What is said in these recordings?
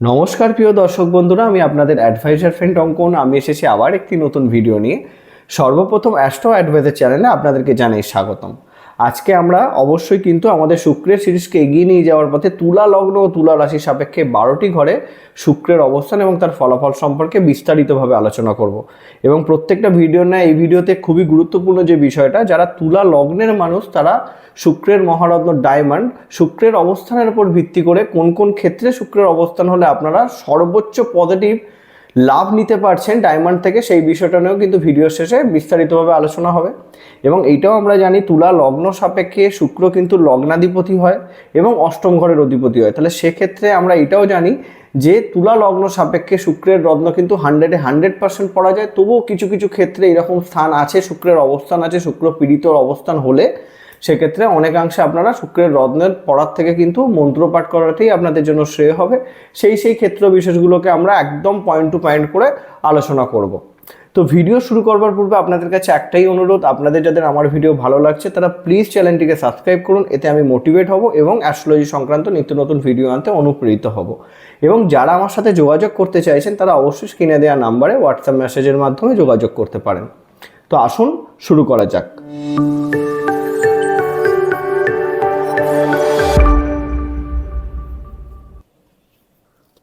নমস্কার প্রিয় দর্শক বন্ধুরা, আমি আপনাদের অ্যাডভাইজার ফ্রেন্ড অঙ্কন। আমি এসেছি আবার একটি নতুন ভিডিও নিয়ে। সর্বপ্রথম অ্যাস্ট্রো অ্যাডভাইজার চ্যানেলে আপনাদেরকে জানাই স্বাগতম। আজকে আমরা অবশ্যই কিন্তু আমাদের শুক্রের সিরিজকে এগিয়ে নিয়ে যাওয়ার পথে তুলা লগ্ন ও তুলা রাশি সাপেক্ষে বারোটি ঘরে শুক্রের অবস্থান এবং তার ফলাফল সম্পর্কে বিস্তারিতভাবে আলোচনা করব। এবং প্রত্যেকটা ভিডিও নেয় এই ভিডিওতে খুবই গুরুত্বপূর্ণ যে বিষয়টা, যারা তুলা লগ্নের মানুষ, তারা শুক্রের মহারত্ন ডায়মন্ড, শুক্রের অবস্থানের উপর ভিত্তি করে কোন কোন ক্ষেত্রে শুক্রের অবস্থান হলে আপনারা সর্বোচ্চ পজিটিভ লাভ নিতে পারছেন ডায়মন্ড থেকে, সেই বিষয়টা নিয়েও কিন্তু ভিডিও শেষে বিস্তারিতভাবে আলোচনা হবে। এবং এইটাও আমরা জানি, তুলা লগ্ন সাপেক্ষে শুক্র কিন্তু লগ্নাধিপতি হয় এবং অষ্টম ঘরের অধিপতি হয়। তাহলে সেক্ষেত্রে আমরা এটাও জানি যে তুলা লগ্ন সাপেক্ষে শুক্রের রত্ন কিন্তু হান্ড্রেডে হান্ড্রেড পার্সেন্ট পড়া যায় তবুও কিছু কিছু ক্ষেত্রে এরকম স্থান আছে, শুক্রের অবস্থান আছে, শুক্র পীড়িত অবস্থান হলে সেক্ষেত্রে অনেকাংশে আপনারা শুক্রের রত্নের পড়ার থেকে কিন্তু মন্ত্রপাঠ করাতেই আপনাদের জন্য শ্রেয় হবে। সেই সেই ক্ষেত্র বিশেষগুলোকে আমরা একদম পয়েন্ট টু পয়েন্ট করে আলোচনা করব। তো ভিডিও শুরু করবার পূর্বে আপনাদের কাছে একটাই অনুরোধ, আপনাদের যাদের আমার ভিডিও ভালো লাগছে তারা প্লিজ চ্যানেলটিকে সাবস্ক্রাইব করুন, এতে আমি মোটিভেট হব এবং অ্যাস্ট্রোলজি সংক্রান্ত নিত্য নতুন ভিডিও আনতে অনুপ্রেরিত হব। এবং যারা আমার সাথে যোগাযোগ করতে চাইছেন তারা অবশ্যই স্ক্রিনে দেওয়া নাম্বারে হোয়াটসঅ্যাপ মেসেজের মাধ্যমে যোগাযোগ করতে পারেন। তো আসুন, শুরু করা যাক।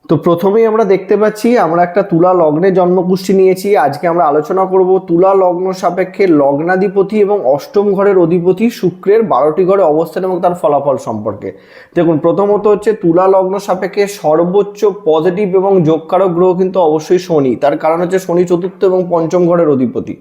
তো প্রথমেই আমরা দেখতে পাচ্ছি, আমরা একটা তুলা লগ্নে জন্মকুষ্ঠী নিয়েছি। আজকে আমরা আলোচনা করব তুলা লগ্ন সাপেক্ষে লগ্নাধিপতি এবং অষ্টম ঘরের অধিপতি শুক্রের বারোটি ঘরে অবস্থান এবং তার ফলাফল সম্পর্কে। দেখুন, প্রথমত হচ্ছে তুলা লগ্ন সাপেক্ষে সর্বোচ্চ পজিটিভ এবং যোগকারক গ্রহ কিন্তু অবশ্যই শনি। তার কারণ হচ্ছে শনি চতুর্থ এবং পঞ্চম ঘরের অধিপতি।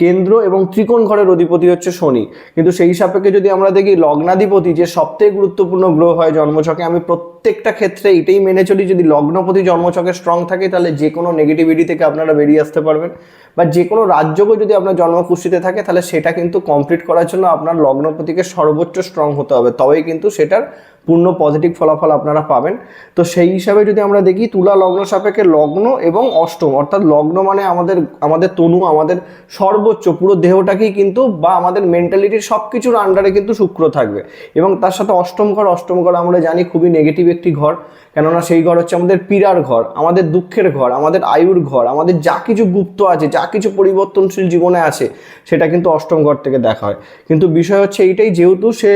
কেন্দ্র এবং ত্রিকোণ ঘরের অধিপতি হচ্ছে শনি। কিন্তু সেই সাপেক্ষে যদি আমরা দেখি লগ্নাধিপতি যে সবথেকে গুরুত্বপূর্ণ গ্রহ হয় জন্মছকে, আমি প্রত্যেকটা ক্ষেত্রে এটাই মেনে চলি, যদি লগ্নপতি জন্মছকে স্ট্রং থাকে, তাহলে যে কোনো নেগেটিভিটি থেকে আপনারা বেরিয়ে আসতে পারবেন। বা যে কোনো রাজ্যকে যদি আপনার জন্মকুষ্ঠিতে থাকে, তাহলে সেটা কিন্তু কমপ্লিট করার জন্য আপনার লগ্নপতিকে সর্বোচ্চ স্ট্রং হতে হবে। তবেই কিন্তু সেটার পূর্ণ পজিটিভ ফলাফল আপনারা পাবেন। তো সেই হিসাবে যদি আমরা দেখি, তুলা লগ্ন সাপেক্ষে লগ্ন এবং অষ্টম, অর্থাৎ লগ্ন মানে আমাদের আমাদের তনু, আমাদের সর্বোচ্চ, পুরো দেহটাকেই কিন্তু বা আমাদের মেন্টালিটির সব কিছুর আন্ডারে কিন্তু শুক্র থাকবে। এবং তার সাথে অষ্টম ঘর অষ্টম ঘর আমরা জানি খুবই নেগেটিভ একটি ঘর, কেননা সেই ঘর হচ্ছে আমাদের পীড়ার ঘর, আমাদের দুঃখের ঘর, আমাদের আয়ুর ঘর, আমাদের যা কিছু গুপ্ত আছে, যা কিছু পরিবর্তনশীল জীবনে আছে, সেটা কিন্তু অষ্টম ঘর থেকে দেখা হয়। কিন্তু বিষয় হচ্ছে এইটাই, যেহেতু সে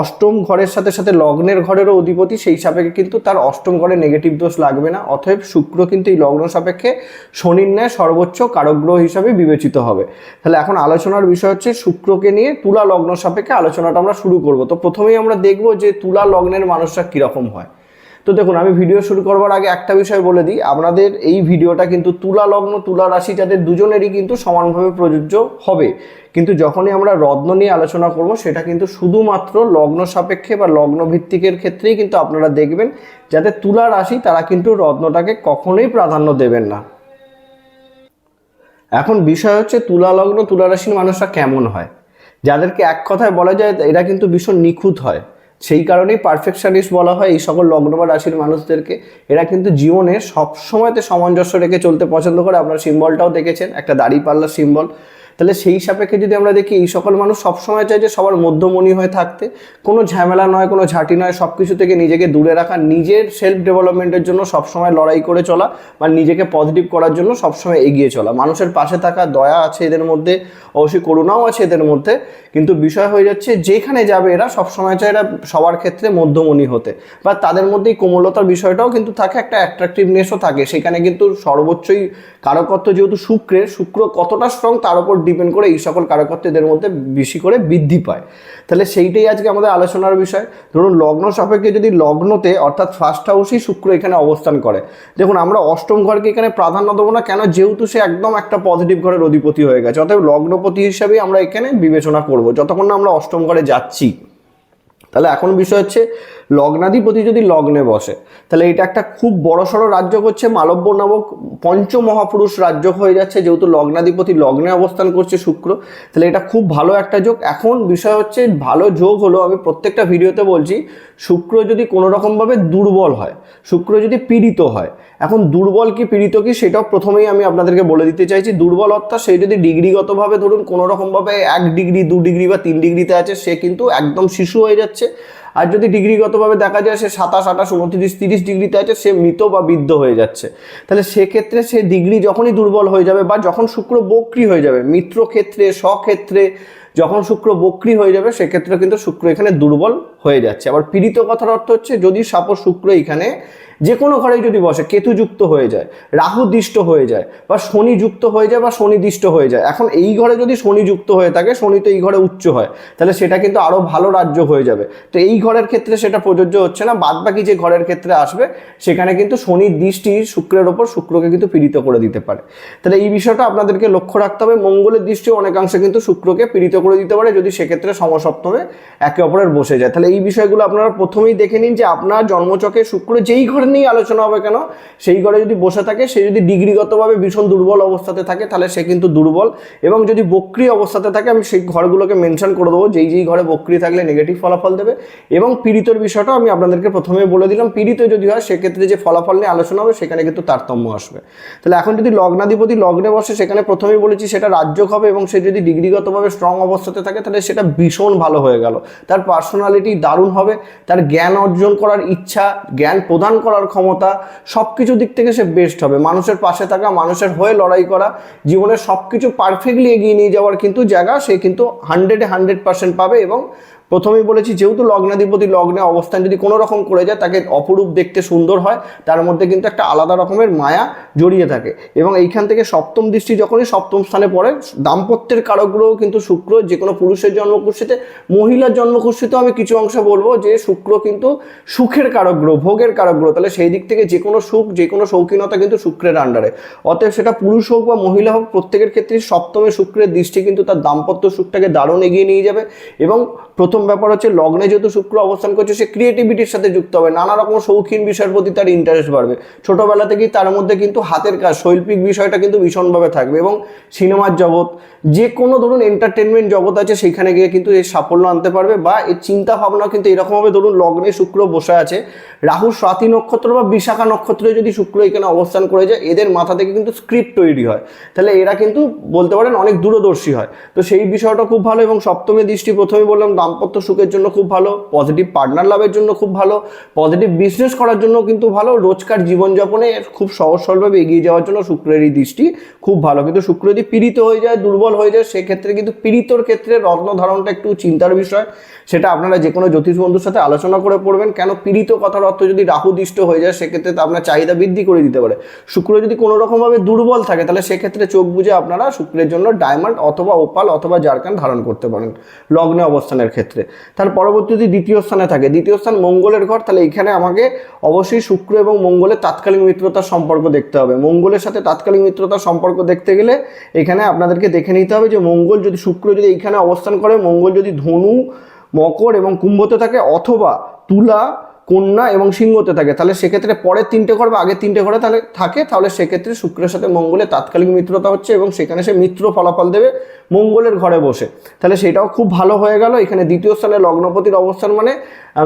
অষ্টম ঘরের সাথে সাথে লগ্নের ঘরেরও অধিপতি, সেই সাপেক্ষে কিন্তু তার অষ্টম ঘরে নেগেটিভ দোষ লাগবে না, অতএব শুক্র কিন্তু এই লগ্ন সাপেক্ষে শনির ন্যায় সর্বোচ্চ কারগ্রহ হিসাবে বিবেচিত হবে। তাহলে এখন আলোচনার বিষয় হচ্ছে শুক্রকে নিয়ে তুলা লগ্ন সাপেক্ষে আলোচনাটা আমরা শুরু করব। তো প্রথমেই আমরা দেখব যে তুলা লগ্নের মানুষরা কীরকম হয়। তো দেখুন, আমি ভিডিও শুরু করবার আগে একটা বিষয় বলে দিই। আপনাদের এই ভিডিওটা কিন্তু তুলা লগ্ন, তুলা রাশি যাদের দুজনেরই কিন্তু সমানভাবে প্রযোজ্য হবে। কিন্তু যখনই আমরা রত্ন নিয়ে আলোচনা করব, সেটা কিন্তু শুধুমাত্র লগ্ন সাপেক্ষে বা লগ্ন ভিত্তিকের ক্ষেত্রেই কিন্তু আপনারা দেখবেন, যাতে তুলা রাশি তারা কিন্তু রত্নটাকে কখনোই প্রাধান্য দেবেন না। এখন বিষয় হচ্ছে, তুলা লগ্ন, তুলা রাশির মানুষরা কেমন হয়? যাদেরকে এক কথায় বলা যায়, এরা কিন্তু ভীষণ নিখুঁত হয়। সেই কারণেই পারফেকশনিস্ট বলা হয় এই সকল লগ্ন বা রাশির মানুষদেরকে। এরা কিন্তু জীবনে সবসময়তে সামঞ্জস্য রেখে চলতে পছন্দ করে। আপনার সিম্বলটাও দেখেছেন, একটা দাড়ি পাল্লার সিম্বল তাহলে সেই সাপেক্ষে যদি আমরা দেখি, এই সকল মানুষ সবসময় চায় যে সবার মধ্যমণি হয়ে থাকতে। কোনো ঝামেলা নয়, কোনো ঝাঁটি নয় সব কিছু থেকে নিজেকে দূরে রাখা, নিজের সেলফ ডেভেলপমেন্টের জন্য সবসময় লড়াই করে চলা বা নিজেকে পজিটিভ করার জন্য সবসময় এগিয়ে চলা। মানুষের পাশে থাকা দয়া আছে এদের মধ্যে, অবশ্যই করুণাও আছে এদের মধ্যে, কিন্তু বিষয় হয়ে যাচ্ছে যেখানে যাবে এরা সবসময় চায় এরা সবার ক্ষেত্রে মধ্যমণি হতে। বা তাদের মধ্যেই কোমলতার বিষয়টাও কিন্তু থাকে, একটা অ্যাট্রাকটিভনেসও থাকে। সেখানে কিন্তু সর্বোচ্চই কারকত্ব যেহেতু শুক্রের, শুক্র কতটা স্ট্রং তার উপর ডিপেন্ড করে এই সকল কারকত্ব এদের মধ্যে বেশি করে বৃদ্ধি পায়। তাহলে সেইটাই আজকে আমাদের আলোচনার বিষয়। ধরুন, লগ্ন সাপেক্ষে যদি লগ্নতে, অর্থাৎ ফার্স্ট হাউসেই শুক্র এখানে অবস্থান করে। দেখুন, আমরা অষ্টম ঘরকে এখানে প্রাধান্য দেবো না, কেন? যেহেতু সে একদম একটা পজিটিভ ঘরের অধিপতি হয়ে গেছে। অতএব লগ্নপতি হিসাবেই আমরা এখানে বিবেচনা করব, যতক্ষণ না আমরা অষ্টম ঘরে যাচ্ছি। তাহলে এখন বিষয় হচ্ছে লগ্নাধিপতি যদি লগ্নে বসে, তাহলে এটা একটা খুব বড়সড় রাজ্য হচ্ছে মালব্য নামক পঞ্চ মহাপুরুষ রাজ্য হয়ে যাচ্ছে, যেহেতু লগ্নাধিপতি লগ্নে অবস্থান করছে শুক্র, তাহলে এটা খুব ভালো একটা যোগ। এখন বিষয় হচ্ছে, ভালো যোগ হলো, আমি প্রত্যেকটা ভিডিওতে বলছি, শুক্র যদি কোনো রকমভাবে দুর্বল হয়, শুক্র যদি পীড়িত হয়, এখন দুর্বল কি পীড়িত কি সেটাও প্রথমেই আমি আপনাদেরকে বলে দিতে চাইছি, দুর্বল অর্থাৎ সেই যদি ডিগ্রিগতভাবে ধরুন কোনো রকমভাবে এক ডিগ্রি, দু ডিগ্রি বা তিন ডিগ্রিতে আছে, সে কিন্তু একদম শিশু হয়ে যাচ্ছে। আর যদি ডিগ্রিগতভাবে দেখা যায় সে সাতাশ, আঠাশ, উনত্রিশ, তিরিশ ডিগ্রিতে আছে, সে মৃত বা বৃদ্ধ হয়ে যাচ্ছে। তাহলে সেক্ষেত্রে সে ডিগ্রি যখনই দুর্বল হয়ে যাবে বা যখন শুক্র বক্রি হয়ে যাবে মিত্র ক্ষেত্রে স্বক্ষেত্রে যখন শুক্র বক্রি হয়ে যাবে, সেক্ষেত্রে কিন্তু শুক্র এখানে দুর্বল হয়ে যাচ্ছে। আবার পীড়িত কথার অর্থ হচ্ছে যদি সাপোজ শুক্র এখানে যে কোনো ঘরে যদি বসে কেতু যুক্ত হয়ে যায় রাহু দিষ্ট হয়ে যায়, বা শনি যুক্ত হয়ে যায়, বা শনি দৃষ্ট হয়ে যায়, এখন এই ঘরে যদি শনি যুক্ত হয়ে থাকে, শনি তো এই ঘরে উচ্চ হয়, তাহলে সেটা কিন্তু আরও ভালো রাজ্য হয়ে যাবে। তো এই ঘরের ক্ষেত্রে সেটা প্রযোজ্য হচ্ছে না বাদ বাকি যে ঘরের ক্ষেত্রে আসবে, সেখানে কিন্তু শনির দৃষ্টি শুক্রের ওপর শুক্রকে কিন্তু পীড়িত করে দিতে পারে। তাহলে এই বিষয়টা আপনাদেরকে লক্ষ্য রাখতে হবে, মঙ্গলের দৃষ্টি অনেকাংশে কিন্তু শুক্রকে পীড়িত করে দিতে পারে, যদি সেক্ষেত্রে সমসপ্তমে একে অপরের বসে যায়। তাহলে এই বিষয়গুলো আপনারা প্রথমেই দেখে নিন যে আপনার জন্মচকে শুক্র যেই ঘরে নিয়ে আলোচনা হবে কেন, সেই ঘরে যদি বসে থাকে, সে যদি ডিগ্রিগতভাবে ভীষণ দুর্বল অবস্থাতে থাকে, তাহলে সে কিন্তু দুর্বল। এবং যদি বক্রি অবস্থাতে থাকে, আমি সেই ঘরগুলোকে মেনশন করে দেবো, যেই যেই ঘরে বক্রি থাকলে নেগেটিভ ফলাফল দেবে। এবং পীড়িতর বিষয়টাও আমি আপনাদেরকে প্রথমে বলে দিলাম, পীড়িত যদি হয়, সেক্ষেত্রে যে ফলাফল নিয়ে আলোচনা হবে, সেখানে কিন্তু তারতম্য আসবে। তাহলে এখন যদি লগ্নাধিপতি লগ্নে বসে, সেখানে প্রথমেই বলেছি সেটা রাজ্যক হবে এবং সে যদি ডিগ্রিগতভাবে স্ট্রং অবস্থাতে থাকে, তাহলে সেটা ভীষণ ভালো হয়ে গেল। তার পার্সোনালিটি দারুণ হবে। তার জ্ঞান অর্জন করার ইচ্ছা, জ্ঞান প্রদান করার ক্ষমতা সব কিছু দিক থেকে সে বেস্ট হবে। মানুষের পাশে থাকা, মানুষের হয়ে লড়াই করা, জীবনের সব কিছু পারফেক্টলি এগিয়ে নিয়ে যাওয়ার কিন্তু জায়গা সে কিন্তু হান্ড্রেডে হান্ড্রেড পার্সেন্ট পাবে এবং প্রথমেই বলেছি, যেহেতু লগ্নাধিপতি লগ্নে অবস্থান যদি কোনো রকম করে যায়, তাকে অপরূপ দেখতে সুন্দর হয়, তার মধ্যে কিন্তু একটা আলাদা রকমের মায়া জড়িয়ে থাকে। এবং এইখান থেকে সপ্তম দৃষ্টি যখনই সপ্তম স্থানে পড়ে, দাম্পত্যের কারকগুলোও কিন্তু শুক্র, যে কোনো পুরুষের জন্মকুষ্ঠিতে, মহিলার জন্মকুষ্ঠিতেও আমি কিছু অংশ বলব যে শুক্র কিন্তু সুখের কারক গ্রহ ভোগের কারক গ্রহ তাহলে সেই দিক থেকে যে কোনো সুখ, যে কোনো শৌখিনতা কিন্তু শুক্রের আন্ডারে অতএব সেটা পুরুষ হোক বা মহিলা হোক, প্রত্যেকের ক্ষেত্রে সপ্তমে শুক্রের দৃষ্টি কিন্তু তার দাম্পত্য সুখটাকে দারুণ এগিয়ে নিয়ে যাবে। এবং প্রথম ব্যাপার হচ্ছে লগ্নে যেহেতু শুক্র অবস্থান করছে, সে ক্রিয়েটিভিটির সাথে যুক্ত হবে। নানা রকম শৌখিন বিষয়ের প্রতি তার ইন্টারেস্ট বাড়বে। ছোটবেলা থেকেই তার মধ্যে কিন্তু হাতের কাজ, শৈল্পিক বিষয়টা কিন্তু ভীষণভাবে থাকবে এবং সিনেমার জগৎ যে কোনো ধরুন এন্টারটেনমেন্ট জগৎ আছে, সেখানে গিয়ে কিন্তু এই সাফল্য আনতে পারবে বা এর চিন্তা ভাবনা কিন্তু এরকমভাবে ধরুন লগ্নে শুক্র বসে আছে। রাহু স্বাতি নক্ষত্র বা বিশাখা নক্ষত্রে যদি শুক্র এখানে অবস্থান করে যায়, এদের মাথা থেকে কিন্তু স্ক্রিপ্ট তৈরি হয়। তাহলে এরা কিন্তু বলতে পারেন অনেক দূরদর্শী হয়। তো সেই বিষয়টা খুব ভালো এবং সপ্তমী দৃষ্টি প্রথমে বললাম দাম্পত্য সুখের জন্য খুব ভালো পজিটিভ পার্টনার লাভের জন্য খুব ভালো পজিটিভ বিজনেস করার জন্য কিন্তু ভালো, রোজকার জীবনযাপনে খুব সহজ সরলভাবে এগিয়ে যাওয়ার জন্য শুক্রের এই দৃষ্টি খুব ভালো। কিন্তু শুক্র যদি পীড়িত হয়ে যায়, দুর্বল হয়ে যায়, সেক্ষেত্রে কিন্তু পীড়িতর ক্ষেত্রে রত্ন ধারণটা একটু চিন্তার বিষয়। সেটা আপনারা যে কোনো জ্যোতিষ বন্ধুর সাথে আলোচনা করে পড়বেন। কেন পীড়িত কথার অর্থ যদি রাহুদৃষ্ট হয়ে যায়, সেক্ষেত্রে তো আপনার চাহিদা বৃদ্ধি করে দিতে পারে। শুক্র যদি কোনো রকমভাবে দুর্বল থাকে, তাহলে সেক্ষেত্রে চোখ বুঝে আপনারা শুক্রের জন্য ডায়মন্ড অথবা ওপাল অথবা জারকান ধারণ করতে পারেন। লগ্নে অবস্থানের ক্ষেত্রে। তার পরবর্তী যদি দ্বিতীয় স্থানে থাকে, দ্বিতীয় স্থান মঙ্গলের ঘর, তাহলে এখানে আমাকে অবশ্যই শুক্র এবং মঙ্গলের তাৎকালীন মিত্রতার সম্পর্ক দেখতে হবে। মঙ্গলের সাথে তাৎকালীন মিত্রতার সম্পর্ক দেখতে গেলে এখানে আপনাদেরকে দেখে নিতে হবে যে মঙ্গল যদি শুক্র যদি এইখানে অবস্থান করে, মঙ্গল যদি ধনু, মকর এবং কুম্ভতে থাকে অথবা তুলা কন্যা এবং সিংহতে থাকে, তাহলে সেক্ষেত্রে পরের তিনটে ঘর বা আগের তিনটে ঘরে তাহলে থাকে, তাহলে সেক্ষেত্রে শুক্রের সাথে মঙ্গলের তাৎকালিক মিত্রতা হচ্ছে এবং সেখানে সে মিত্র ফলাফল দেবে মঙ্গলের ঘরে বসে। তাহলে সেটাও খুব ভালো হয়ে গেল। এখানে দ্বিতীয় স্থানে লগ্নপতির অবস্থান মানে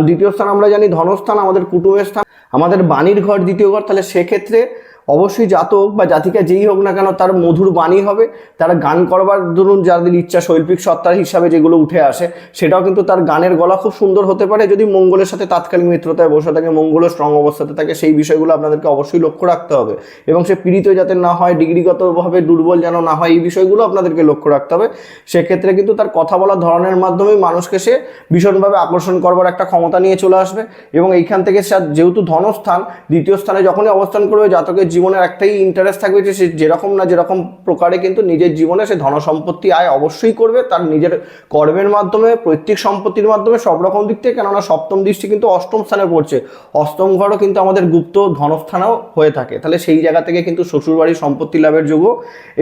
দ্বিতীয় স্থান আমরা জানি ধনস্থান, আমাদের কুটুমের স্থান, আমাদের বাণীর ঘর দ্বিতীয় ঘর, তাহলে সেক্ষেত্রে অবশ্যই জাতক বা জাতিকা যেই হোক না কেন তার মধুর বাণী হবে। তারা গান করবার ধরুন যাদের ইচ্ছা শৈল্পিক সত্তার হিসাবে যেগুলো উঠে আসে, সেটাও কিন্তু তার গানের গলা খুব সুন্দর হতে পারে। যদি মঙ্গলের সাথে তাৎকালিক মিত্রতায় বসে থাকে মঙ্গলের স্ট্রং অবস্থাতে থাকে, সেই বিষয়গুলো আপনাদেরকে অবশ্যই লক্ষ্য রাখতে হবে। এবং সে পীড়িত যাতে না হয়, ডিগ্রিগতভাবে দুর্বল যেন না হয়, এই বিষয়গুলো আপনাদেরকে লক্ষ্য রাখতে হবে। সেক্ষেত্রে কিন্তু তার কথা বলার ধরনের মাধ্যমেই মানুষকে সে ভীষণভাবে আকর্ষণ করবার একটা ক্ষমতা নিয়ে চলে আসবে। এবং এইখান থেকে যেহেতু ধনস্থান, দ্বিতীয় স্থানে যখনই অবস্থান করবে, জাতকের জীবনের একটাই ইন্টারেস্ট থাকবে যে সে যেরকম না যেরকম প্রকারে কিন্তু নিজের জীবনে সে ধন সম্পত্তি আয় অবশ্যই করবে, তার নিজের কর্মের মাধ্যমে, পৈতৃক সম্পত্তির মাধ্যমে সব রকম দিক থেকে, কেননা সপ্তম দৃষ্টি কিন্তু অষ্টম স্থানে পড়ছে। অষ্টম ঘরও কিন্তু আমাদের গুপ্ত ধনস্থানেও হয়ে থাকে। তাহলে সেই জায়গা থেকে কিন্তু শ্বশুরবাড়ির সম্পত্তি লাভের যোগও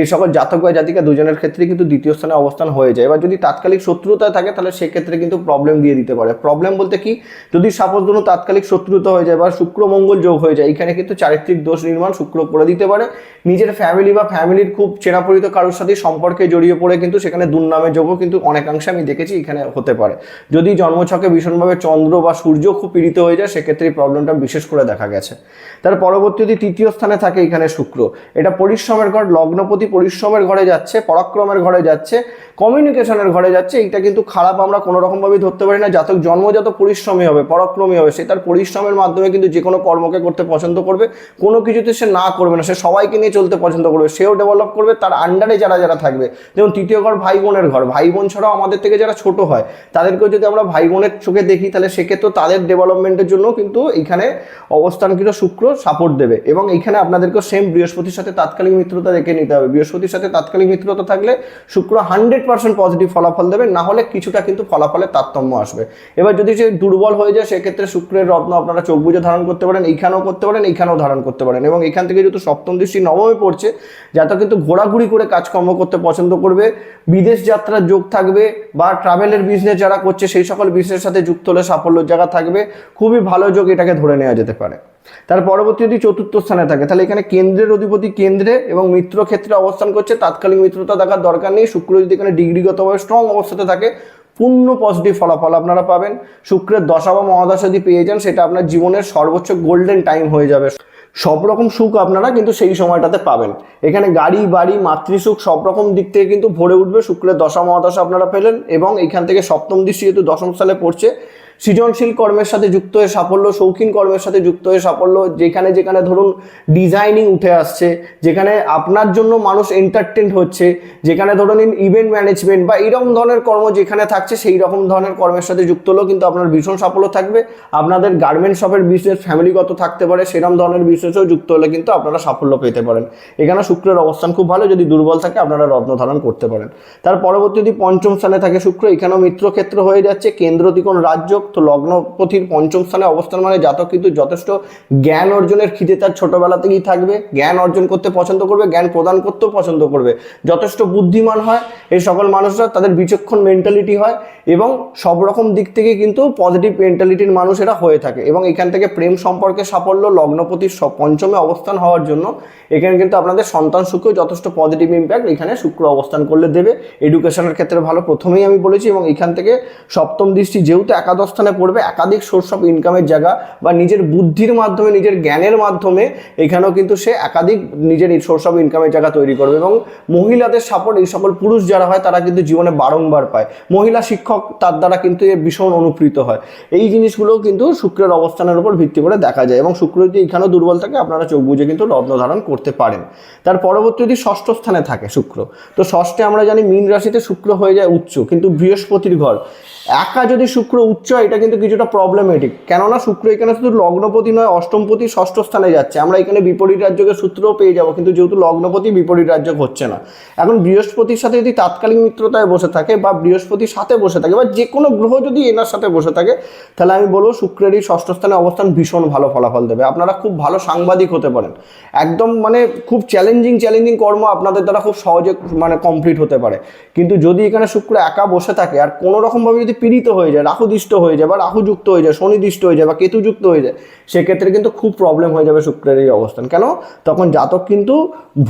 এই সকল জাতক বা জাতিকা দুজনের ক্ষেত্রে কিন্তু দ্বিতীয় স্থানে অবস্থান হয়ে যায়। এবার যদি তাৎকালিক শত্রুতা থাকে, তাহলে সেক্ষেত্রে কিন্তু প্রবলেম দিয়ে দিতে পারে। প্রবলেম বলতে কি? যদি সাপোজ ধরুন তাৎকালিক শত্রুতা হয়ে যায় বা শুক্র মঙ্গল যোগ হয়ে যায়, এখানে কিন্তু চারিত্রিক দোষ নির্মাণ শুক্র করে দিতে পারে। নিজের ফ্যামিলি বা ফ্যামিলির খুব চেনাপরিত কারোর সাথে সম্পর্কে জড়িয়ে পড়ে কিন্তু সেখানে দুর্নামের যোগও কিন্তু অনেকাংশে আমি দেখেছি এখানে হতে পারে। যদি জন্মছকে ভীষণভাবে চন্দ্র বা সূর্য খুব পীড়িত হয়ে যায়, সেক্ষেত্রে এই প্রবলেমটা বিশেষ করে দেখা গেছে। তার পরবর্তী যদি তৃতীয় স্থানে থাকে এখানে শুক্র। এটা পরিশ্রমের ঘর, লগ্নপতি পরিশ্রমের ঘরে যাচ্ছে, পরাক্রমের ঘরে যাচ্ছে কমিউনিকেশনের ঘরে যাচ্ছে। এইটা কিন্তু খারাপ আমরা কোনো রকমভাবেই ধরতে পারি না। জাতক জন্মজাত পরিশ্রমী হবে, পরাক্রমী হবে। সে তার পরিশ্রমের মাধ্যমে কিন্তু যে কোনো কর্মকে করতে পছন্দ করবে। কোনো কিছুতে সে না করবে না, সে সবাইকে নিয়ে চলতে পছন্দ করবে, সেও ডেভেলপ করবে, তার আন্ডারে যারা যারা থাকবে। যেমন তৃতীয় ঘর ভাই বোনের ঘর, ভাই বোন ছাড়াও আমাদের থেকে যারা ছোট হয়, তাদেরকেও যদি আমরা ভাই বোনের চোখে দেখি, তাহলে সেক্ষেত্রে তাদের ডেভেলপমেন্টের জন্য কিন্তু এখানে অবস্থানকৃত শুক্র সাপোর্ট দেবে। এবং এখানে আপনাদেরকেও সেম বৃহস্পতির সাথে তাৎকালিক মিত্রতা দেখে নিতে হবে। বৃহস্পতির সাথে তাৎকালিক মিত্রতা থাকলে শুক্র হান্ড্রেড পার্সেন্ট পজিটিভ ফলাফল দেবে, না হলে কিছুটা কিন্তু ফলাফলের তারতম্য আসবে। এবার যদি সে দুর্বল হয়ে যায়, সেক্ষেত্রে শুক্রের রত্ন আপনারা চোখ বুঝে ধারণ করতে পারেন, এইখানেও করতে পারেন, এইখানেও ধারণ করতে পারেন। এবং এখান থেকে যেহেতু সপ্তম দৃষ্টি নবমে পড়ছে যাতে কিন্তু ঘোরাঘুরি করে কাজকর্ম করতে পছন্দ করবে, বিদেশ যাত্রার যোগ থাকবে বা ট্রাভেলের বিজনেস যারা করছে, সেই সকল বিজনেসের সাথে যুক্ত হলে সাফল্যের জায়গা থাকবে। খুবই ভালো যোগ এটাকে ধরে নেওয়া যেতে পারে। তার পরবর্তী যদি চতুর্থ স্থানে থাকে, তাহলে এখানে কেন্দ্রের অধিপতি কেন্দ্রে এবং মিত্র ক্ষেত্রে অবস্থান করছে। তাৎকালিক মিত্রতা দেখার দরকার নেই। শুক্র যদি এখানে ডিগ্রিগতভাবে স্ট্রং অবস্থাতে থাকে, পূর্ণ পজিটিভ ফলাফল আপনারা পাবেন। শুক্রের দশা বা মহাদশা যদি পেয়ে যান, সেটা আপনার জীবনের সর্বোচ্চ গোল্ডেন টাইম হয়ে যাবে। সব রকম সুখ আপনারা কিন্তু সেই সময়টাতে পাবেন। এখানে গাড়ি, বাড়ি, মাতৃসুখ সব রকম দিক থেকে কিন্তু ভরে উঠবে। শুক্রের দশা, মহাদশা আপনারা পেলেন এবং এখান থেকে সপ্তম দৃষ্টি যেহেতু দশম সালে পড়ছে সৃজনশীল কর্মের সাথে যুক্ত হয়ে সাফল্য, শৌখিন কর্মের সাথে যুক্ত হয়ে সাফল্য, যেখানে যেখানে ধরুন ডিজাইনিং উঠে আসছে, যেখানে আপনার জন্য মানুষ এন্টারটেন হচ্ছে, যেখানে ধরুন ইভেন্ট ম্যানেজমেন্ট বা এইরকম ধরনের কর্ম যেখানে থাকছে, সেই রকম ধরনের কর্মের সাথে যুক্ত হলেও কিন্তু আপনার ভীষণ সাফল্য থাকবে। আপনাদের গার্মেন্ট শপের বিজনেস ফ্যামিলিগত থাকতে পারে, সেরকম ধরনের বিজনেসেও যুক্ত হলে কিন্তু আপনারা সাফল্য পেতে পারেন। এখানে শুক্রের অবস্থান খুব ভালো, যদি দুর্বল থাকে আপনারা রত্ন ধারণ করতে পারেন। তার পরবর্তী যদি পঞ্চম স্থানে থাকে শুক্র, এখানেও মিত্রক্ষেত্র হয়ে যাচ্ছে, কেন্দ্র ত্রিকোণ রাজ্য তো লগ্নপতির পঞ্চম স্থানে অবস্থান মানে জাতক কিন্তু যথেষ্ট জ্ঞান অর্জনের খিদে তার ছোটবেলা থেকেই থাকবে। জ্ঞান অর্জন করতে পছন্দ করবে, জ্ঞান প্রদান করতেও পছন্দ করবে। যথেষ্ট বুদ্ধিমান হয় এই সকল মানুষরা, তাদের বিচক্ষণ মেন্টালিটি হয় এবং সব রকম দিক থেকে কিন্তু পজিটিভ মেন্টালিটির মানুষেরা হয়ে থাকে এবং এখান থেকে প্রেম সম্পর্কে সাফল্য লগ্নপতির পঞ্চমে অবস্থান হওয়ার জন্য এখানে কিন্তু আপনাদের সন্তান সুখেও যথেষ্ট পজিটিভ ইম্প্যাক্ট এখানে শুক্র অবস্থান করলে দেবে। এডুকেশনের ক্ষেত্রে ভালো, প্রথমেই আমি বলেছি এবং এখান থেকে সপ্তম দৃষ্টি যেহেতু একাদশ স্থানে পড়বে একাধিক সোর্স অফ ইনকামের জায়গা বা নিজের বুদ্ধির মাধ্যমে, নিজের জ্ঞানের মাধ্যমে এখানেও কিন্তু সে একাধিক নিজের সোর্স অফ ইনকামের জায়গা তৈরি করবে এবং মহিলাদের সাপোর্ট এই সকল পুরুষ যারা হয় তারা কিন্তু জীবনে বারংবার পায়। মহিলা শিক্ষক তার দ্বারা কিন্তু এ ভীষণ অনুপ্রীত হয়। এই জিনিসগুলোও কিন্তু শুক্রের অবস্থানের উপর ভিত্তি করে দেখা যায় এবং শুক্র যদি এখানেও দুর্বল থাকে, আপনারা চোখ বুঝে কিন্তু রত্ন ধারণ করতে পারেন। তার পরবর্তী যদি ষষ্ঠ স্থানে থাকে শুক্র, তো ষষ্ঠে আমরা জানি মীন রাশিতে শুক্র হয়ে যায় উচ্চ, কিন্তু বৃহস্পতির ঘর। একা যদি শুক্র উচ্চ এটা কিন্তু কিছুটা প্রবলেমেটিক কেননা শুক্র এখানে শুধু লগ্নপতি নয়, অষ্টমপতি ষষ্ঠ স্থানে যাচ্ছে। আমরা এখানে বিপরীত রাজ্যকে সূত্রও পেয়ে যাব, কিন্তু যেহেতু লগ্নপতি বিপরীত রাজ্য হচ্ছে না। এখন বৃহস্পতির সাথে যদি তাৎকালিক মিত্রতায় বসে থাকে বা বৃহস্পতির সাথে বসে থাকে বা যে কোনো গ্রহ যদি এনার সাথে বসে থাকে, তাহলে আমি বলব শুক্রের এই ষষ্ঠ স্থানে অবস্থান ভীষণ ভালো ফলাফল দেবে। আপনারা খুব ভালো সাংবাদিক হতে পারেন। একদম মানে খুব চ্যালেঞ্জিং চ্যালেঞ্জিং কর্ম আপনাদের দ্বারা খুব সহজে মানে কমপ্লিট হতে পারে। কিন্তু যদি এখানে শুক্র একা বসে থাকে আর কোনো রকমভাবে যদি পীড়িত হয়ে যায়, রাহুদিষ্ট হয়ে যায় বা রাহুযুক্ত হয়ে যায় শনিদৃষ্ট হয়ে যায় বা কেতুযুক্ত হয়ে যায়, সেক্ষেত্রে কিন্তু খুব প্রবলেম হয়ে যাবে শুক্রের এই অবস্থান। কেন? তখন জাতক কিন্তু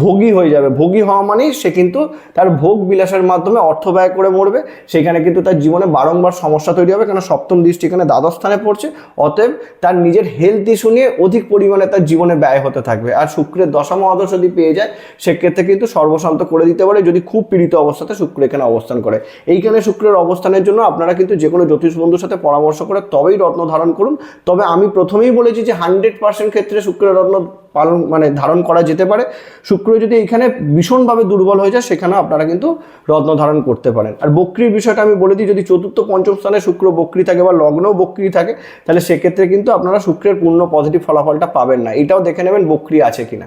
ভোগী হয়ে যাবে। ভোগী হওয়া মানেই সে কিন্তু তার ভোগ বিলাসের মাধ্যমে অর্থ ব্যয় করে মরবে। সেখানে কিন্তু তার জীবনে বারংবার সমস্যা তৈরি হবে। কেন? সপ্তম দৃষ্টি এখানে দ্বাদশ স্থানে পড়ছে। অতএব তার নিজের হেলথ ইস্যু নিয়ে অধিক পরিমাণে তার জীবনে ব্যয় হতে থাকবে। আর শুক্রের দশম আদর্শ যদি পেয়ে যায়, সেক্ষেত্রে কিন্তু সর্বশান্ত করে দিতে পারে। যদি খুব পীড়িত অবস্থাতে শুক্র এখানে অবস্থান করে। এইখানে শুক্রের অবস্থানের জন্য আপনারা কিন্তু যে কোনো জ্যোতিষ বন্ধুর সাথে পরামর্শ করে তবেই রত্ন ধারণ করুন। তবে আমি প্রথমেই বলেছি যে হান্ড্রেড পার্সেন্ট ক্ষেত্রে শুক্রের রত্ন পালন মানে ধারণ করা যেতে পারে। শুক্র যদি এখানে ভীষণভাবে দুর্বল হয়ে যায় সেখানে আপনারা কিন্তু রত্ন ধারণ করতে পারেন। আর বক্রির বিষয়টা আমি বলে দিই, যদি চতুর্থ, পঞ্চম স্থানে শুক্র বক্রি থাকে বা লগ্নও বক্রি থাকে, তাহলে সেক্ষেত্রে কিন্তু আপনারা শুক্রের পূর্ণ পজিটিভ ফলাফলটা পাবেন না। এটাও দেখে নেবেন বক্রি আছে কিনা।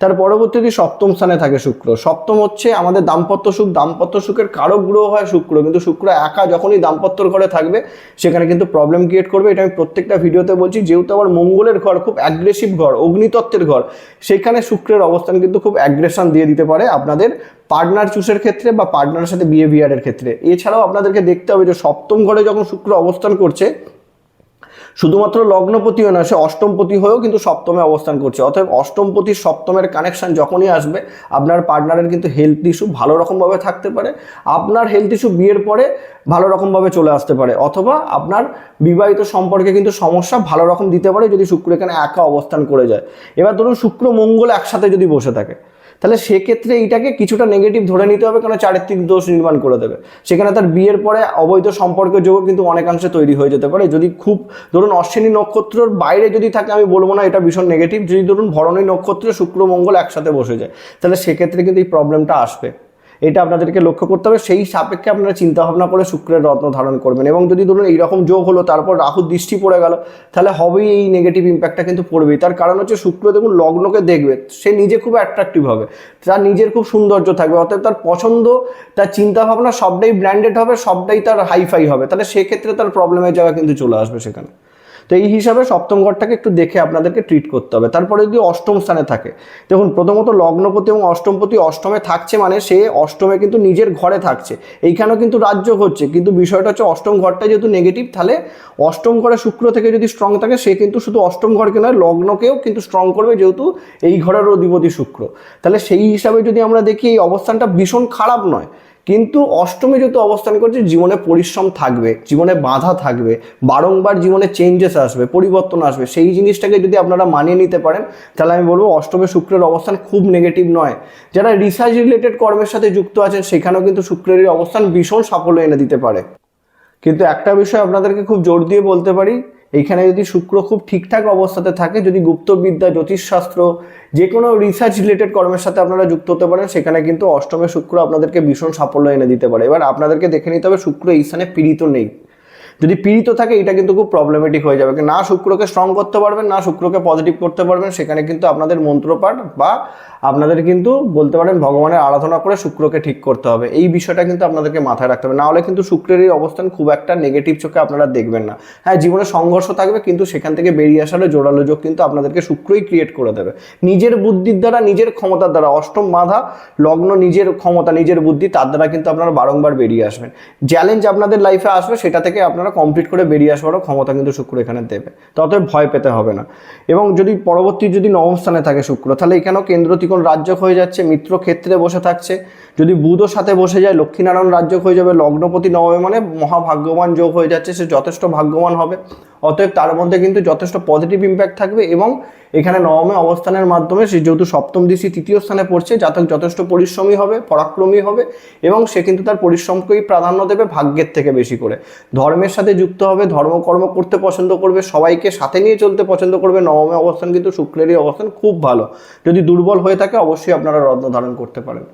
তার পরবর্তীতে সপ্তম স্থানে থাকে শুক্র। সপ্তম হচ্ছে আমাদের দাম্পত্য সুখ। দাম্পত্য সুখের কারক গ্রহ হয় শুক্র, কিন্তু শুক্র একা যখনই দাম্পত্যর ঘরে থাকবে, সেখানে কিন্তু প্রবলেম ক্রিয়েট করবে। এটা আমি প্রত্যেকটা ভিডিওতে বলছি, যেহেতু আবার মঙ্গলের ঘর খুব অ্যাগ্রেসিভ ঘর, অগ্নিতত্ত্বের ঘর, সেখানে শুক্রের অবস্থান কিন্তু খুব অ্যাগ্রেশন দিয়ে দিতে পারে আপনাদের পার্টনার চুসের ক্ষেত্রে বা পার্টনারের সাথে বিহেভিয়ারের ক্ষেত্রে। এছাড়াও আপনাদেরকে দেখতে হবে যে সপ্তম ঘরে যখন শুক্র অবস্থান করছে শুধুমাত্র লগ্নপতিও না, সে অষ্টমপতি হয়েও কিন্তু সপ্তমে অবস্থান করছে। অতএব অষ্টমপতি সপ্তমের কানেকশন যখনই আসবে, আপনার পার্টনারের কিন্তু হেলথ ইস্যু ভালো রকমভাবে থাকতে পারে, আপনার হেলথ ইস্যু বিয়ের পরে ভালো রকমভাবে চলে আসতে পারে, অথবা আপনার বিবাহিত সম্পর্কে কিন্তু সমস্যা ভালো রকম দিতে পারে যদি শুক্র এখানে একা অবস্থান করে যায়। এবার ধরুন শুক্র মঙ্গল একসাথে যদি বসে থাকে তাহলে সেক্ষেত্রে এইটাকে কিছুটা নেগেটিভ ধরে নিতে হবে কারণ চারিত্রিক দোষ নির্মাণ করে দেবে। সেখানে তার বিয়ের পরে অবৈধ সম্পর্কের যোগ কিন্তু অনেকাংশে তৈরি হয়ে যেতে পারে। যদি খুব, ধরুন অশ্বিনী নক্ষত্রর বাইরে যদি থাকে, আমি বলব না এটা ভীষণ নেগেটিভ যদি ধরুন ভরণী নক্ষত্রে শুক্র মঙ্গল একসাথে বসে যায়, তাহলে সেক্ষেত্রে কিন্তু এই প্রবলেমটা আসবে। এটা আপনাদেরকে লক্ষ্য করতে হবে। সেই সাপেক্ষে আপনারা চিন্তা ভাবনা করে শুক্রের রত্ন ধারণ করবেন এবং যদি ধরুন এইরকম যোগ হলো, তারপর রাহুর দৃষ্টি পড়ে গেল, তাহলে হবেই এই নেগেটিভ ইম্প্যাক্টটা কিন্তু পড়বেই। তার কারণ হচ্ছে শুক্র দেখুন লগ্নকে দেখবে, সে নিজে খুব অ্যাট্রাকটিভ হবে, তার নিজের খুব সৌন্দর্য থাকবে অর্থাৎ তার পছন্দ, তার চিন্তা ভাবনা সবটাই ব্র্যান্ডেড হবে, সবটাই তার হাইফাই হবে। তাহলে সেক্ষেত্রে তার প্রবলেমের জায়গা কিন্তু চলে আসবে সেখানে। তো এই হিসাবে সপ্তম ঘরটাকে একটু দেখে আপনাদেরকে ট্রিট করতে হবে। তারপরে যদি অষ্টম স্থানে থাকে, দেখুন প্রথমত লগ্নপতি এবং অষ্টমপতি অষ্টমে থাকছে মানে সে অষ্টমে কিন্তু নিজের ঘরে থাকছে। এইখানেও কিন্তু রাজ্য হচ্ছে কিন্তু বিষয়টা হচ্ছে অষ্টম ঘরটা যেহেতু নেগেটিভ তাহলে অষ্টম ঘরে শুক্র থেকে যদি স্ট্রং থাকে, সে কিন্তু শুধু অষ্টম ঘরকে নয়, লগ্নকেও কিন্তু স্ট্রং করবে যেহেতু এই ঘরের অধিপতি শুক্র। তাহলে সেই হিসাবে যদি আমরা দেখি, এই অবস্থানটা ভীষণ খারাপ নয়। কিন্তু অষ্টমী যেহেতু অবস্থান করছে, জীবনে পরিশ্রম থাকবে, জীবনে বাধা থাকবে, বারংবার জীবনে চেঞ্জেস আসবে, পরিবর্তন আসবে। সেই জিনিসটাকে যদি আপনারা মানিয়ে নিতে পারেন, তাহলে আমি বলব অষ্টমে শুক্রের অবস্থান খুব নেগেটিভ নয়। যারা রিসার্চ রিলেটেড কর্মের সাথে যুক্ত আছেন, সেখানেও কিন্তু শুক্রের অবস্থান ভীষণ সাফল্য এনে দিতে পারে। কিন্তু একটা বিষয় আপনাদেরকে খুব জোর দিয়ে বলতে পারি এইখানে যদি শুক্র খুব ঠিকঠাক অবস্থাতে থাকে, যদি গুপ্তবিদ্যা, জ্যোতিষশাস্ত্র যে কোনো রিসার্চ রিলেটেড কর্মের সাথে আপনারা যুক্ত হতে পারেন, সেখানে কিন্তু অষ্টমে শুক্র আপনাদেরকে ভীষণ সাফল্য এনে দিতে পারে। এবার আপনাদেরকে দেখে নিতে হবে, শুক্র এই স্থানে পীড়িত নেই। যদি পীড়িত থাকে, এটা কিন্তু খুব প্রবলেমেটিক হয়ে যাবে। না শুক্রকে স্ট্রং করতে পারবেন, না শুক্রকে পজিটিভ করতে পারবেন, সেখানে কিন্তু আপনাদের মন্ত্রপাঠ বা আপনাদের কিন্তু বলতে পারেন ভগবানের আরাধনা করে শুক্রকে ঠিক করতে হবে। এই বিষয়টা কিন্তু আপনাদেরকে মাথায় রাখতে হবে। না হলে কিন্তু শুক্রের এই অবস্থান খুব একটা নেগেটিভ চোখে আপনারা দেখবেন না। হ্যাঁ জীবনে সংঘর্ষ থাকবে, কিন্তু সেখান থেকে বেরিয়ে আসার জোরালো যোগ কিন্তু আপনাদেরকে শুক্রই ক্রিয়েট করে দেবে। নিজের বুদ্ধির দ্বারা, নিজের ক্ষমতার দ্বারা, অষ্টম বাধা, লগ্ন নিজের ক্ষমতা, নিজের বুদ্ধি, তার দ্বারা কিন্তু আপনারা বারংবার বেরিয়ে আসবেন। চ্যালেঞ্জ আপনাদের লাইফে আসবে, সেটা থেকে আপনারা কমপ্লিট করে বেরিয়ে আসবারও ক্ষমতা কিন্তু শুক্র এখানে দেবে। ততই ভয় পেতে হবে না। এবং যদি পরবর্তী যদি নবম স্থানে থাকে শুক্র, তাহলে এখানেও কেন্দ্র ত্রিকোণ রাজ্যক হয়ে যাচ্ছে, মিত্র ক্ষেত্রে বসে থাকছে। যদি বুধও সাথে বসে যায়, লক্ষ্মীনারায়ণ রাজ্যক হয়ে যাবে, লগ্নপতি নবমে মানে মহাভাগ্যবান যোগ হয়ে যাচ্ছে, সে যথেষ্ট ভাগ্যবান হবে। অতএব তার মধ্যে কিন্তু যথেষ্ট পজিটিভ ইম্প্যাক্ট থাকবে এবং এখানে নবমে অবস্থানের মাধ্যমে সে যেহেতু সপ্তম দৃষ্টি তৃতীয় স্থানে পড়ছে, জাতক যথেষ্ট পরিশ্রমী হবে, পরাক্রমী হবে এবং সে কিন্তু তার পরিশ্রমকেই প্রাধান্য দেবে ভাগ্যের থেকে বেশি করে। ধর্মের সাথে যুক্ত হবে, ধর্মকর্ম করতে পছন্দ করবে, সবাইকে সাথে নিয়ে চলতে পছন্দ করবে, নবমে অবস্থান কিন্তু শুক্রেরই অবস্থান খুব ভালো। যদি দুর্বল হয়ে থাকে অবশ্যই আপনারা রত্ন ধারণ করতে পারেন।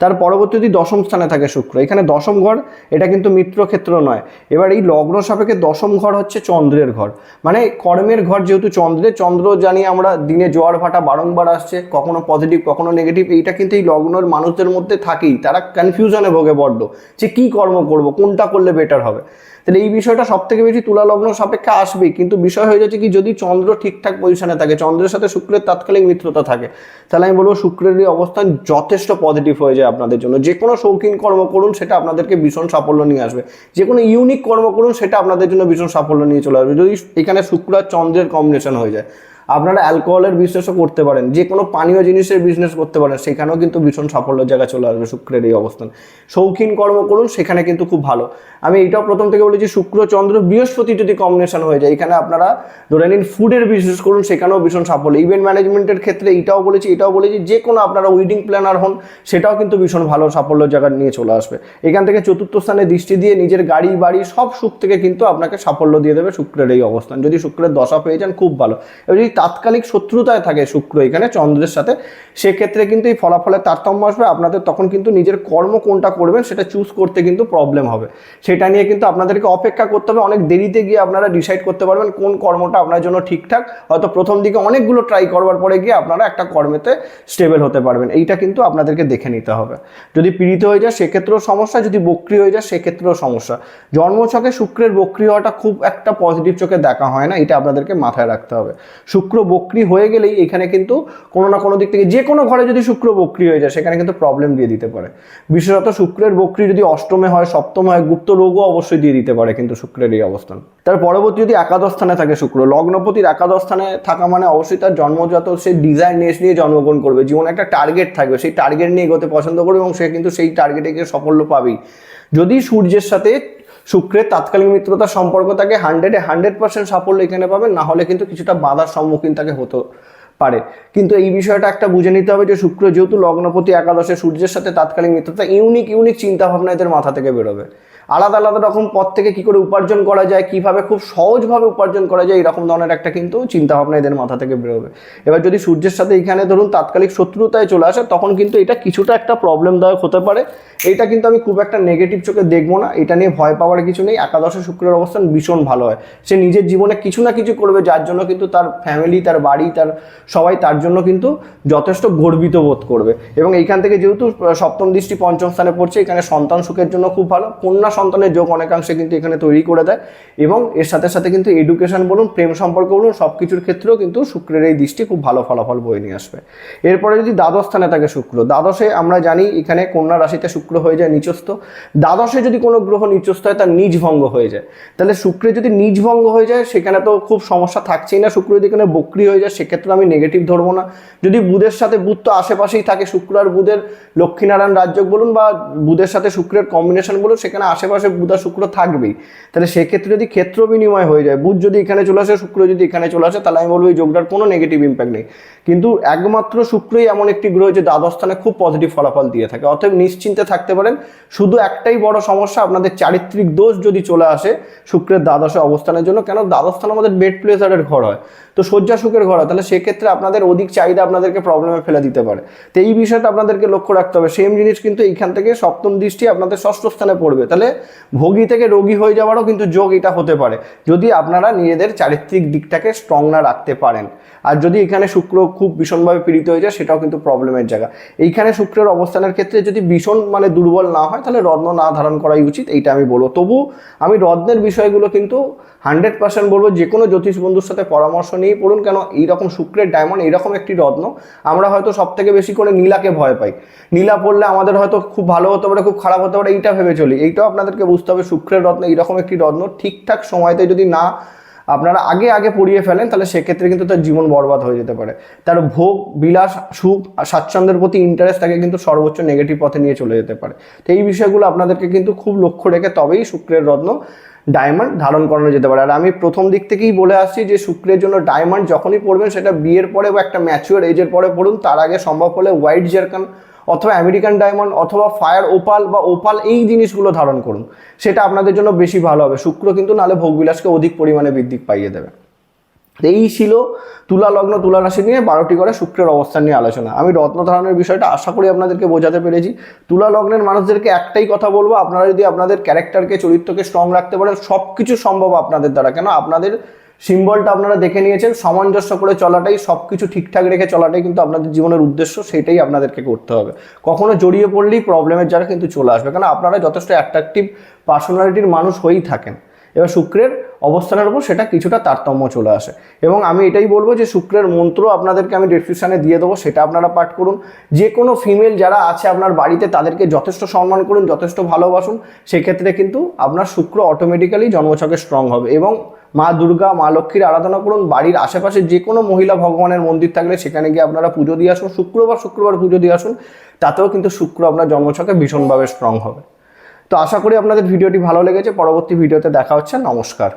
তার পরবর্তী যদি দশম স্থানে থাকে শুক্র, এখানে দশম ঘর, এটা কিন্তু মিত্র ক্ষেত্র নয়। এবার এই লগ্ন সাপেক্ষে দশম ঘর হচ্ছে চন্দ্রের ঘর। মানে কর্মের ঘর যেহেতু চন্দ্রের, চন্দ্র জানি আমরা দিনে জোয়ার ভাটা বারংবার আসছে, কখনো পজিটিভ কখনো নেগেটিভ এইটা কিন্তু এই লগ্নের মানুষদের মধ্যে থাকেই। তারা কনফিউশনে ভোগে বড্ড যে কী কর্ম করব, কোনটা করলে বেটার হবে। তাহলে এই বিষয়টা সব থেকে বেশি তুলা লগ্ন সাপেক্ষে আসবে কিন্তু বিষয় হয়ে যাচ্ছে কি, যদি চন্দ্র ঠিকঠাক পজিশনে থাকে, চন্দ্রের সাথে শুক্রের তাৎকালিক মিত্রতা থাকে, তাহলে আমি বলব শুক্রের এই অবস্থান যথেষ্ট পজিটিভ হয়ে যায় আপনাদের জন্য। যে কোনো শৌখিন কর্ম করুন, সেটা আপনাদেরকে ভীষণ সাফল্য নিয়ে আসবে। যে কোনো ইউনিক কর্ম করুন, সেটা আপনাদের জন্য ভীষণ সাফল্য নিয়ে চলে আসবে। যদি এখানে শুক্র আর চন্দ্রের কম্বিনেশন হয়ে যায়। আপনারা অ্যালকোহলের বিজনেসও করতে পারেন যে কোনো পানীয় জিনিসের বিজনেস করতে পারেন, সেখানেও কিন্তু ভীষণ সাফল্যের জায়গা চলে আসবে শুক্রের এই অবস্থান। শৌখিন কর্ম করুন, সেখানে কিন্তু খুব ভালো। আমি এইটাও প্রথম থেকে বলেছি, শুক্র, চন্দ্র, বৃহস্পতি যদি কম্বিনেশন হয়ে যায়, এখানে আপনারা ধরে নিন ফুডের বিজনেস করুন, সেখানেও ভীষণ সাফল্য। ইভেন্ট ম্যানেজমেন্টের ক্ষেত্রে এটাও বলেছি এটাও বলেছি যে কোনো আপনারা উইডিং প্ল্যানার হন, সেটাও কিন্তু ভীষণ ভালো সাফল্যের জায়গা নিয়ে চলে আসবে। এখান থেকে চতুর্থ স্থানে দৃষ্টি দিয়ে নিজের গাড়ি, বাড়ি, সব সুখ থেকে কিন্তু আপনাকে সাফল্য দিয়ে দেবে শুক্রের এই অবস্থান। যদি শুক্রের দশা পেয়ে যান, খুব ভালো। এবার যদি তাৎকালিক শত্রুতায় থাকে শুক্র এখানে, চন্দ্রের সাথে। সেক্ষেত্রে কিন্তু এই ফলাফলের তারতম্য আসবে। আপনাদের তখন কিন্তু নিজের কর্ম কোনটা করবেন সেটা চুজ করতে কিন্তু প্রবলেম হবে। সেটা নিয়ে কিন্তু আপনাদেরকে অপেক্ষা করতে হবে। অনেক দেরিতে গিয়ে আপনারা ডিসাইড করতে পারবেন কোন কর্মটা আপনার জন্য ঠিকঠাক। হয়তো প্রথম দিকে অনেকগুলো ট্রাই করবার পরে গিয়ে আপনারা একটা কর্মেতে স্টেবল হতে পারবেন। এইটা কিন্তু আপনাদেরকে দেখে নিতে হবে। যদি পীড়িত হয়ে যায় সেক্ষেত্রেও সমস্যা, যদি বক্রি হয়ে যায় সেক্ষেত্রেও সমস্যা। জন্মছকে শুক্রের বক্রি হওয়াটা খুব একটা পজিটিভ চোখে দেখা হয় না, এটা আপনাদেরকে মাথায় রাখতে হবে। শুক্র শুক্র বক্রি হয়ে গেলেই এখানে কিন্তু কোনো না কোনো দিক থেকে যে কোনো ঘরে যদি শুক্র বক্রি হয়ে যায়, সেখানে কিন্তু প্রবলেম দিয়ে দিতে পারে। বিশেষত শুক্রের বক্রি যদি অষ্টমে হয়, সপ্তমে হয়, গুপ্ত রোগও অবশ্যই দিয়ে দিতে পারে কিন্তু শুক্রের এই অবস্থান। তার পরবর্তী যদি একাদশ স্থানে থাকে শুক্র, লগ্নপতির একাদশ স্থানে থাকা মানে অবশ্যই তার জন্মজাত সে ডিজাইন নিয়ে জন্মগ্রহণ করবে। জীবনে একটা টার্গেট থাকবে, সেই টার্গেট নিয়ে এগোতে পছন্দ করবে এবং সে কিন্তু সেই টার্গেটে গিয়ে সাফল্য পাবেই। যদি সূর্যের সাথে শুক্রের তাৎকালীন মিত্রতা সম্পর্ক তাকে হান্ড্রেডে হান্ড্রেড পার্সেন্ট সাফল্য এখানে পাবেন, না হলে কিন্তু কিছুটা বাধার সম্মুখীন তাকে হতো পারে। কিন্তু এই বিষয়টা একটা বুঝে নিতে হবে যে শুক্র যেহেতু লগ্নপতি একাদশে সূর্যের সাথে তাৎকালীন মিত্রতা, ইউনিক ইউনিক চিন্তাভাবনা এদের মাথা থেকে বেরোবে। আলাদা আলাদা রকম পথ থেকে কি করে উপার্জন করা যায়, কীভাবে খুব সহজভাবে উপার্জন করা যায়, এরকম ধরনের একটা কিন্তু চিন্তাভাবনা এদের মাথা থেকে বেরোবে। এবার যদি সূর্যের সাথে এখানে ধরুন তাৎকালিক শত্রুতায় চলে আসে, তখন কিন্তু এটা কিছুটা একটা প্রবলেমদায়ক হতে পারে। এটা কিন্তু আমি খুব একটা নেগেটিভ চোখে দেখব না। এটা নিয়ে ভয় পাওয়ার কিছু নেই। একাদশে শুক্রের অবস্থান ভীষণ ভালো হয়। সে নিজের জীবনে কিছু না কিছু করবে, যার জন্য কিন্তু তার ফ্যামিলি তার বাড়ি, তার সবাই তার জন্য কিন্তু যথেষ্ট গর্বিত বোধ করবে। এবং এইখান থেকে যেহেতু সপ্তম দৃষ্টি পঞ্চম স্থানে পড়ছে, এখানে সন্তান সুখের জন্য খুব ভালো। কন্যা সন্তানের যোগ অনেকাংশে কিন্তু এখানে তৈরি করে দেয় এবং এর সাথে সাথে কিন্তু এডুকেশন বলুন, প্রেম সম্পর্ক বলুন সব কিছুর ক্ষেত্রেও কিন্তু শুক্রের এই দৃষ্টি খুব ভালো ফলাফল বয়ে নিয়ে আসবে। এরপরে যদি দ্বাদশ স্থানে থাকে শুক্র, দ্বাদশে আমরা জানি এখানে কন্যা রাশিতে শুক্র হয়ে যায় নিচস্থ। দ্বাদশে যদি কোনো গ্রহ নিচস্থ হয়, তার নিজ ভঙ্গ হয়ে যায়। তাহলে শুক্রে যদি নিজ ভঙ্গ হয়ে যায়, সেখানে তো খুব সমস্যা থাকছেই না শুক্র যদি এখানে বক্রি হয়ে যায়, সেক্ষেত্রে আমি নেগেটিভ ধরবো না। যদি বুধের সাথে বুধ তো আশেপাশেই থাকে, শুক্র আর বুধের লক্ষ্মীনারায়ণ রাজ্য বলুন বা বুধের সাথে শুক্রের কম্বিনেশন বলুন, সেখানে আশেপাশে বুধ আর শুক্র থাকবেই। তাহলে সেক্ষেত্রে যদি ক্ষেত্র বিনিময় হয়ে যায়, বুধ যদি এখানে চলে আসে, শুক্র যদি এখানে চলে আসে, তাহলে আমি বলব এই যোগটার কোনো নেগেটিভ ইম্প্যাক্ট নেই। কিন্তু একমাত্র শুক্রই এমন একটি গ্রহ যে দ্বাদশ স্থানে খুব পজিটিভ ফলাফল দিয়ে থাকে। অতএব নিশ্চিন্তে থাকতে পারেন, শুধু একটাই বড় সমস্যা, আপনাদের চারিত্রিক দোষ যদি চলে আসে শুক্রের দ্বাদশে অবস্থানের জন্য, কেন দ্বাদশ স্থান আমাদের বেড প্লেজারের ঘর হয়। তো শয্যা সুখের ঘর তাহলে সেক্ষেত্রে আপনাদের অধিক চাহিদা আপনাদেরকে প্রবলেমে ফেলে দিতে পারে। তো এই বিষয়টা আপনাদেরকে লক্ষ্য রাখতে হবে। সেম জিনিস কিন্তু এইখান থেকে সপ্তম দৃষ্টি আপনাদের ষষ্ঠ স্থানে পড়বে। তাহলে ভোগী থেকে রোগী হয়ে যাওয়ারও কিন্তু যোগ এটা হতে পারে। যদি আপনারা নিজেদের চারিত্রিক দিকটাকে স্ট্রং না রাখতে পারেন। আর যদি এখানে শুক্র খুব ভীষণভাবে পীড়িত হয়ে যায়, সেটাও কিন্তু প্রবলেমের জায়গা। এইখানে শুক্রের অবস্থানের ক্ষেত্রে যদি ভীষণ মানে দুর্বল না হয়, তাহলে রত্ন না ধারণ করাই উচিত, এইটা আমি বলব। তবু আমি রত্নের বিষয়গুলো কিন্তু হান্ড্রেড পার্সেন্ট বলব যে কোনো জ্যোতিষ বন্ধুর সাথে পরামর্শ নিয়েই পড়ুন, কেন এইরকম শুক্রের ডায়মন্ড এইরকম একটি রত্ন, আমরা হয়তো সব থেকে বেশি করে নীলাকে ভয় পাই। নীলা পড়লে আমাদের হয়তো খুব ভালো হতে পারে, খুব খারাপ হতে পারে, এইটা ভেবে চলি। এইটাও আপনাদেরকে বুঝতে হবে, শুক্রের রত্ন এইরকম একটি রত্ন ঠিকঠাক সময়তে যদি না আপনারা আগে আগে পড়িয়ে ফেলেন, তাহলে সেক্ষেত্রে কিন্তু তার জীবন বরবাদ হয়ে যেতে পারে। তার ভোগ, বিলাস, সুখ আর স্বাচ্ছন্দ্যের প্রতি ইন্টারেস্ট তাকে কিন্তু সর্বোচ্চ নেগেটিভ পথে নিয়ে চলে যেতে পারে। তো এই বিষয়গুলো আপনাদেরকে কিন্তু খুব লক্ষ্য রেখে তবেই শুক্রের রত্ন ডায়মন্ড ধারণ করানো যেতে পারে। আর আমি প্রথম দিক থেকেই বলে আসছি যে শুক্রের জন্য ডায়মন্ড যখনই পড়বেন সেটা বিয়ের পরে বা একটা ম্যাচিওর এজের পরে পড়ুন। তার আগে সম্ভব হলে হোয়াইট জার্কান অথবা আমেরিকান ডায়মন্ড অথবা ফায়ার ওপাল বা ওপাল এই জিনিসগুলো ধারণ করুন। সেটা আপনাদের জন্য বেশি ভালো হবে। শুক্র কিন্তু নালে ভোগবিলাসকে অধিক পরিমাণে বৃদ্ধি পাইয়ে দেবে। এই ছিল তুলা লগ্ন, তুলা রাশি নিয়ে বারোটি করে শুক্রের অবস্থান নিয়ে আলোচনা। আমি রত্ন ধারণের বিষয়টা আশা করি আপনাদেরকে বোঝাতে পেরেছি। তুলা লগ্নের মানুষদেরকে একটাই কথা বলব, আপনারা যদি আপনাদের ক্যারেক্টারকে, চরিত্রকে স্ট্রং রাখতে পারেন সব কিছু সম্ভব আপনাদের দ্বারা। কেন? আপনাদের সিম্বলটা আপনারা দেখে নিয়েছেন, সামঞ্জস্য করে চলাটাই সব কিছু ঠিকঠাক রেখে চলাটাই কিন্তু আপনাদের জীবনের উদ্দেশ্য, সেটাই আপনাদেরকে করতে হবে। কখনো জড়িয়ে পড়লেই প্রবলেমের জায়গা কিন্তু চলে আসবে। কারণ আপনারা যথেষ্ট অ্যাট্রাকটিভ পার্সোনালিটির মানুষ হয়েই থাকেন। এবার শুক্রের অবস্থানের উপর সেটা কিছুটা তারতম্য চলে আসে। এবং আমি এটাই বলব যে শুক্রের মন্ত্র আপনাদেরকে আমি ডিসক্রিপশানে দিয়ে দেবো, সেটা আপনারা পাঠ করুন। যে কোনো ফিমেল যারা আছে আপনার বাড়িতে, তাদেরকে যথেষ্ট সম্মান করুন, যথেষ্ট ভালোবাসুন। সেক্ষেত্রে কিন্তু আপনার শুক্র অটোমেটিক্যালি জন্মছকে স্ট্রং হবে এবং মা দুর্গা, মা লক্ষ্মীর আরাধনা করুন। বাড়ির আশেপাশে যে কোনো মহিলা ভগবানের মন্দির থাকলে সেখানে গিয়ে আপনারা পুজো দিয়ে আসুন। শুক্রবার শুক্রবার পুজো দিয়ে আসুন। তাতেও কিন্তু শুক্র আপনার জন্মছকে ভীষণভাবে স্ট্রং হবে। তো আশা করি আপনাদের ভিডিওটি ভালো লেগেছে। পরবর্তী ভিডিওতে দেখা হচ্ছে। নমস্কার।